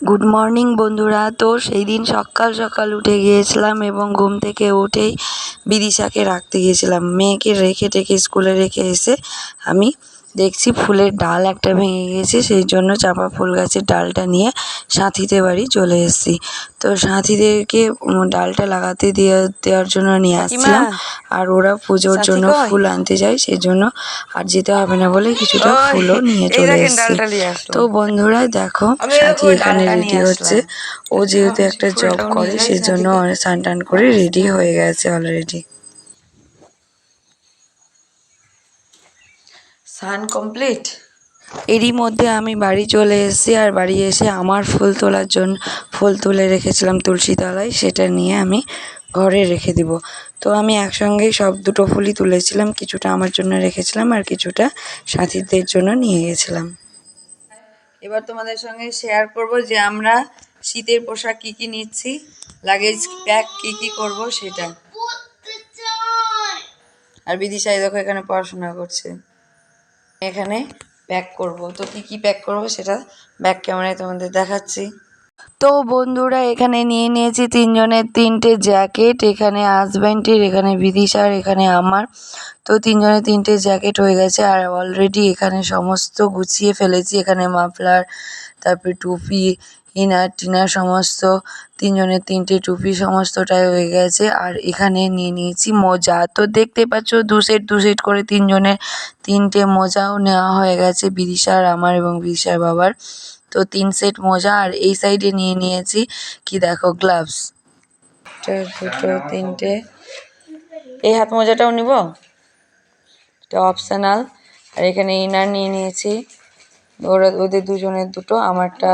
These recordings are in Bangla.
গুড মর্নিং বন্ধুরা। তো সেই দিন সকাল সকাল উঠে গিয়েছিলাম এবং ঘুম থেকে উঠেই বিদিশাকে রাখতে গিয়েছিলাম। মেয়েকে রেখে টেখে স্কুলে রেখে এসে আমি দেখছি ফুলের ডাল একটা ভেঙে গেছে সেই জন্য চাপা ফুল গাছের ডালটা নিয়ে সাথীদের বাড়ি চলে এসেছি। তো সাথীদেরকে ডালটা লাগাতে দিয়ে দেওয়ার জন্য নিয়ে আসছিলাম। আর ওরা পুজোর জন্য ফুল আনতে যায় সেই জন্য আর যেতে হবে না বলে কিছুটা ফুলও নিয়ে চলে এসেছি। তো বন্ধুরা দেখো সাথী এখানে রেডি হচ্ছে। ও যেহেতু একটা জব করে সেই জন্য স্নান টান করে রেডি হয়ে গেছে অলরেডি স্নান কমপ্লিট এরই মধ্যে আমি বাড়ি চলে এসেছি আর বাড়ি এসে আমার ফুল তোলার জন্য ফুল তুলে রেখেছিলাম তুলসী তলায় সেটা নিয়ে আমি ঘরে রেখে দিব। তো আমি একসঙ্গেই সব দুটো ফুলই তুলেছিলাম কিছুটা আমার জন্য রেখেছিলাম আর কিছুটা সাথীদের জন্য নিয়ে গেছিলাম। এবার তোমাদের সঙ্গে শেয়ার করব যে আমরা শীতের পোশাক কি কি নিচ্ছি লাগেজ প্যাক কি কি করব সেটা। আর বিদিশাই দেখো এখানে পড়াশোনা করছে। এখানে প্যাক করব। তো কি কি প্যাক করব সেটা ব্যাক ক্যামেরায় তোমাদের দেখাচ্ছি। তো বন্ধুরা, এখানে নিয়ে নিয়েছি তিনজনের তিনটে জ্যাকেট এখানে হাজব্যান্ডের এখানে বিদিশার এখানে আমার। তো তিনজনের তিনটে জ্যাকেট হয়ে গেছে আর অলরেডি এখানে সমস্ত গুছিয়ে ফেলেছি। এখানে মাফলার তারপরে টুপি ইনার টিনার সমস্ত তিনজনের তিনটে টুপি সমস্তটাই হয়ে গেছে। আর এখানে নিয়ে নিয়েছি মোজা। তো দেখতে পাচ্ছ, দু সেট দু সেট করে তিনজনের তিনটে মোজাও নেওয়া হয়ে গেছে বিদিশার, আমার এবং বিদিশার বাবার। তো তিন সেট মোজা, আর এই সাইডে নিয়ে নিয়েছি কি দেখো, গ্লাভস। দুটো, তিনটে। এই হাত মোজাটাও নিব? এটা অপশনাল আর এখানে ইনার নিয়ে নিয়েছি। ওরা, ওদের দুজনের দুটো, আমারটা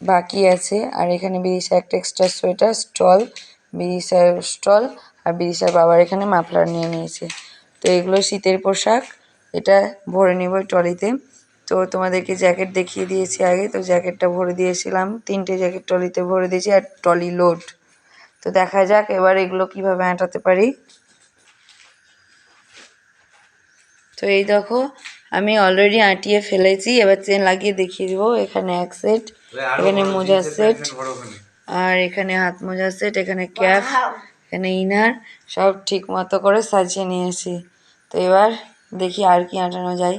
বাকি আছে। আর এখানে বিদিশা একটা এক্সট্রা সোয়েটার স্টল বিদিশার স্টল আর বিদিশার বাবার এখানে মাফলার নিয়ে নিয়েছে। তো এগুলো শীতের পোশাক, এটা ভরে নেব ট্রলিতে তো। তোমাদেরকে জ্যাকেট দেখিয়ে দিয়েছি আগে, তো জ্যাকেটটা ভরে দিয়েছিলাম, তিনটে জ্যাকেট ট্রলিতে ভরে দিয়েছি আর ট্রলি লোড তো দেখা যাক এবার এগুলো কীভাবে আঁটাতে পারি। তো এই দেখো, আমি অলরেডি আঁটিয়ে ফেলেছি, এবার চেন লাগিয়ে দেখিয়ে দেবো, এখানে এক সেট এখানে মোজা সেট আর এখানে হাত মোজা সেট এখানে ক্যাপ এখানে ইনার সব ঠিক মতো করে সাজিয়ে নিয়েছি। তো এবার দেখি আর কি আঁটানো যায়।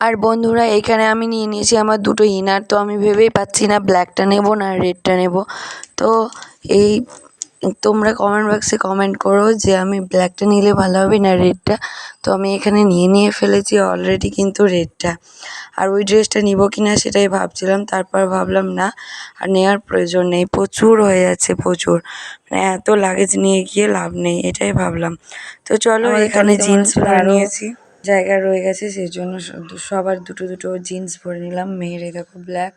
আর বন্ধুরা এখানে আমি নিয়ে নিয়েছি আমার দুটো ইনার তো আমি ভেবেই পাচ্ছি না ব্ল্যাকটা নেব না রেডটা নেব। তো এই তোমরা কমেন্ট বক্সে কমেন্ট করো যে আমি ব্ল্যাকটা নিলে ভালো হবে না রেডটা তো আমি এখানে নিয়ে নিয়ে ফেলেছি অলরেডি কিন্তু রেডটা আর ওই ড্রেসটা নিব কি না সেটাই ভাবছিলাম তারপর ভাবলাম না আর নেওয়ার প্রয়োজন নেই প্রচুর হয়ে যাচ্ছে প্রচুর। মানে এত লাগেজ নিয়ে গিয়ে লাভ নেই এটাই ভাবলাম। তো চলো এখানে জিন্স ভরে নিয়েছি। জায়গা রয়ে গেছে সেই জন্য সবার দুটো দুটো জিন্স ভরে নিলাম। মেয়ের দেখো ব্ল্যাক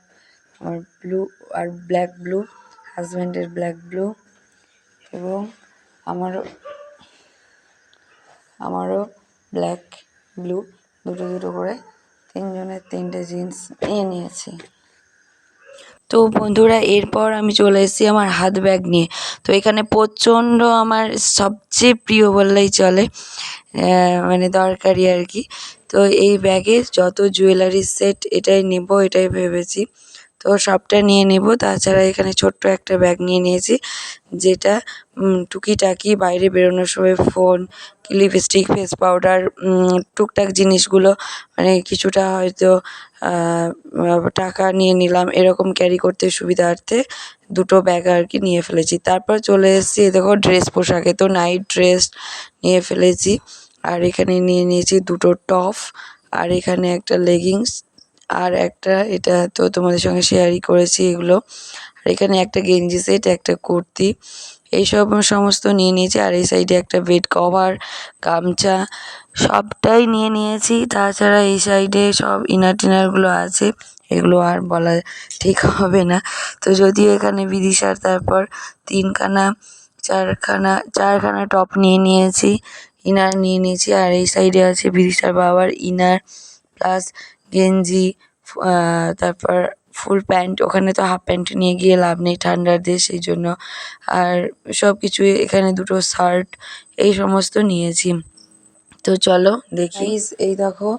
আমার ব্লু আর ব্ল্যাক ব্লু হাজব্যান্ডের ব্ল্যাক ব্লু এবং আমারও আমারও ব্ল্যাক ব্লু দুটো দুটো করে তিনজনের তিনটে জিন্স নিয়ে নিয়েছি। তো বন্ধুরা, এরপর আমি চলে এসেছি আমার হাত ব্যাগ নিয়ে। তো এখানে প্রচণ্ড আমার সবচেয়ে প্রিয় বললেই চলে মানে দরকারি আর কি। তো এই ব্যাগে যত জুয়েলারি সেট এটাই নেব, এটাই ভেবেছি। তো সবটা নিয়ে নেব। তাছাড়া এখানে ছোট্ট একটা ব্যাগ নিয়ে নিয়েছি, যেটা টুকিটাকি বাইরে বেরোনোর সময় ফোন লিপস্টিক ফেস পাউডার টুকটাক জিনিসগুলো মানে কিছুটা হয়তো টাকা নিয়ে নিলাম এরকম ক্যারি করতে সুবিধার্থে দুটো ব্যাগ আর কি নিয়ে ফেলেছি। তারপর চলে এসেছি দেখো ড্রেস পোশাকে, তো নাইট ড্রেস নিয়ে ফেলেছি। আর এখানে নিয়ে নিয়েছি দুটো টপ আর এখানে একটা লেগিংস আর একটা এটা তো তোমাদের সঙ্গে শেয়ারই করেছি এগুলো। আর এখানে একটা গেঞ্জি সেট, একটা কুর্তি, এইসব সমস্ত নিয়ে নিয়েছি। আর এই সাইডে একটা বেড কভার, গামছা, সবটাই নিয়ে নিয়েছি। তাছাড়া এই সাইডে সব ইনার টিনারগুলো আছে, এগুলো আর বলা ঠিক হবে না। তো যদিও এখানে বিদিশার তারপর তিনখানা, চারখানা চারখানা টপ নিয়ে নিয়েছি, ইনার নিয়ে নিয়েছি। আর এই সাইডে আছে বিদিশার বাবার ইনার, প্লাস গেঞ্জি তারপর ফুল প্যান্ট, ওখানে তো হাফ প্যান্ট নিয়ে গিয়ে লাভ নেই ঠান্ডার দেশ, সেই জন্য। আর সব কিছুই এখানে দুটো শার্ট, এই সমস্ত নিয়েছি। তো চলো দেখি। এই দেখো,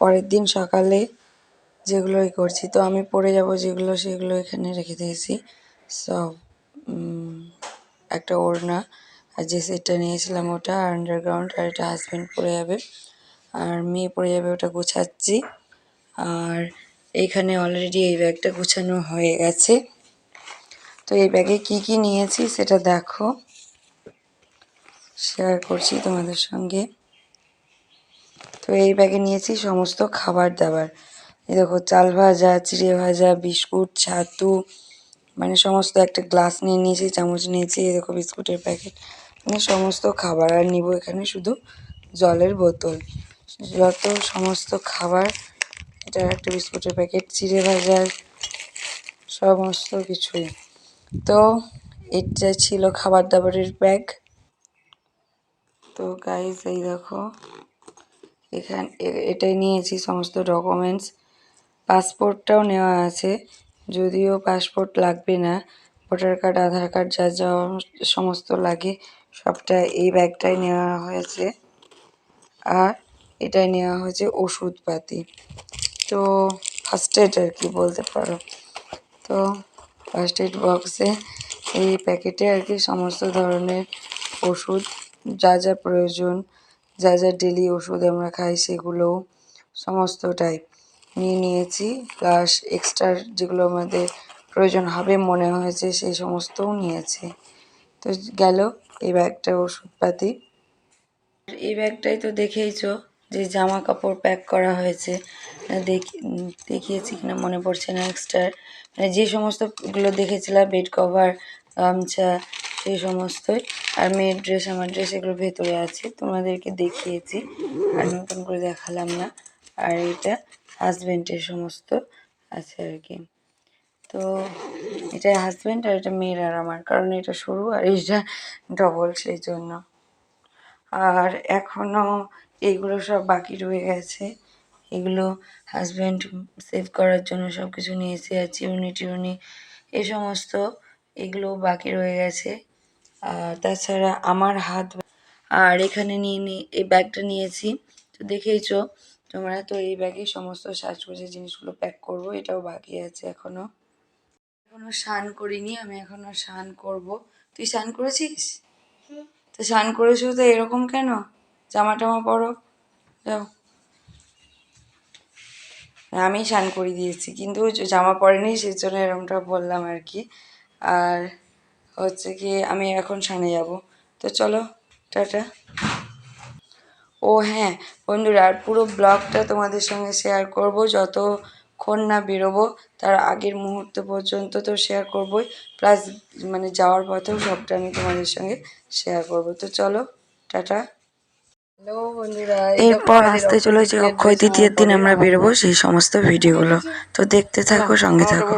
পরের দিন সকালে যেগুলোই করছি, তো আমি পরে যাব যেগুলো সেগুলো এখানে রেখে দিয়েছি। সব একটা ওড়না, আর যে সেটটা নিয়েছিলাম ওটা আন্ডারগ্রাউন্ড আর এটা হাজব্যান্ড পরে যাবে। আর মেয়ে পরে যাবে, ওটা গোছাচ্ছি। আর এইখানে অলরেডি এই ব্যাগটা গোছানো হয়ে গেছে। তো এই ব্যাগে কি কি নিয়েছি সেটা দেখো। শেয়ার করছি তোমাদের সঙ্গে। তো এই ব্যাগে নিয়েছি সমস্ত খাবার দাবার। এই দেখো, চাল ভাজা, চিড়ে ভাজা, বিস্কুট, ছাতু মানে সমস্ত একটা গ্লাস নিয়ে নিয়েছি, চামচ নিয়েছি, এই দেখো বিস্কুটের প্যাকেট মানে সমস্ত খাবার। আর নিব এখানে শুধু জলের বোতল। যত সমস্ত খাবার এটা একটা বিস্কুটের প্যাকেট চিড়ে ভাজার সমস্ত কিছুই। তো এটা ছিল খাবার দাবারের ব্যাগ। তো গাইজ এই দেখো, এখান এটাই নিয়েছি সমস্ত ডকুমেন্টস পাসপোর্টটাও নেওয়া আছে, যদিও পাসপোর্ট লাগবে না। ভোটার কার্ড, আধার কার্ড, যা যা সমস্ত লাগে, সবটা এই ব্যাগটাই নেওয়া হয়েছে। আর এটাই নেওয়া হয়েছে ওষুধপাতি। তো ফার্স্ট এড আর কি বলতে পারো। তো ফার্স্ট এড বক্সে এই প্যাকেটে আর কি সমস্ত ধরনের ওষুধ, যা যা প্রয়োজন, যা যা ডেলি ওষুধ আমরা খাই সেগুলো সমস্তটাই নিয়ে নিয়েছি। প্লাস এক্সট্রা যেগুলো আমাদের প্রয়োজন হবে মনে হয়েছে সেই সমস্তও নিয়েছি। তো গেল এই ব্যাগটা ওষুধপাতি। এই ব্যাগটাই তো দেখেইছো যে জামা কাপড় প্যাক করা হয়েছে দেখি দেখিয়েছি কিনা মনে পড়ছে না এক্সট্রা মানে যে সমস্তগুলো দেখেছিলাম বেড কভার গামছা, সেই সমস্তই। আর মেয়ের ড্রেস আমার ড্রেস এগুলো ভেতরে আছে, তোমাদেরকে দেখিয়েছি। আর নতুন করে দেখালাম না। আর এটা হাজবেন্ডের সমস্ত আছে আর কি। তো এটা হাজবেন্ড আর এটা মেয়ের আর আমার, কারণ এটা সরু আর এটা ডবল সেই জন্য। আর এখনও এইগুলো সব বাকি রয়ে গেছে। এগুলো হাজব্যান্ড সেভ করার জন্য সব কিছু নিয়েছে আর চিরুনি টিরুনি এই সমস্ত এগুলো বাকি রয়ে গেছে। আর তাছাড়া আমার হাত আর এখানে নিয়ে নি এই ব্যাগটা নিয়েছি। তো দেখেইছো তোমরা তো এই ব্যাগে সমস্ত সাজগোজের জিনিসগুলো প্যাক করব এটাও বাকি আছে এখনও। এখনও স্নান করিনি আমি এখনও স্নান করব। তুই স্নান করেছিস? তো স্নান করেছ তো এরকম কেন? জামা টামা পরো, যাও। আমি স্নান করে দিয়েছি, কিন্তু জামা পরেনি সেই জন্য এরকমটা বললাম আর কি। আর হচ্ছে কি আমি এখন স্নানে যাব। তো চলো, টাটা। ও হ্যাঁ বন্ধুরা, আর পুরো ব্লগটা তোমাদের সঙ্গে শেয়ার করব, যতক্ষণ না বেরোবো, তার আগের মুহূর্ত পর্যন্ত তো শেয়ার করবই, প্লাস মানে যাওয়ার পথেও সবটা আমি তোমাদের সঙ্গে শেয়ার করব। তো চলো, টাটা। এরপর আসতে চলেছে অক্ষয় তৃতীয়ের দিন আমরা বেরোবো সেই সমস্ত ভিডিওগুলো তো দেখতে থাকো সঙ্গে থাকো।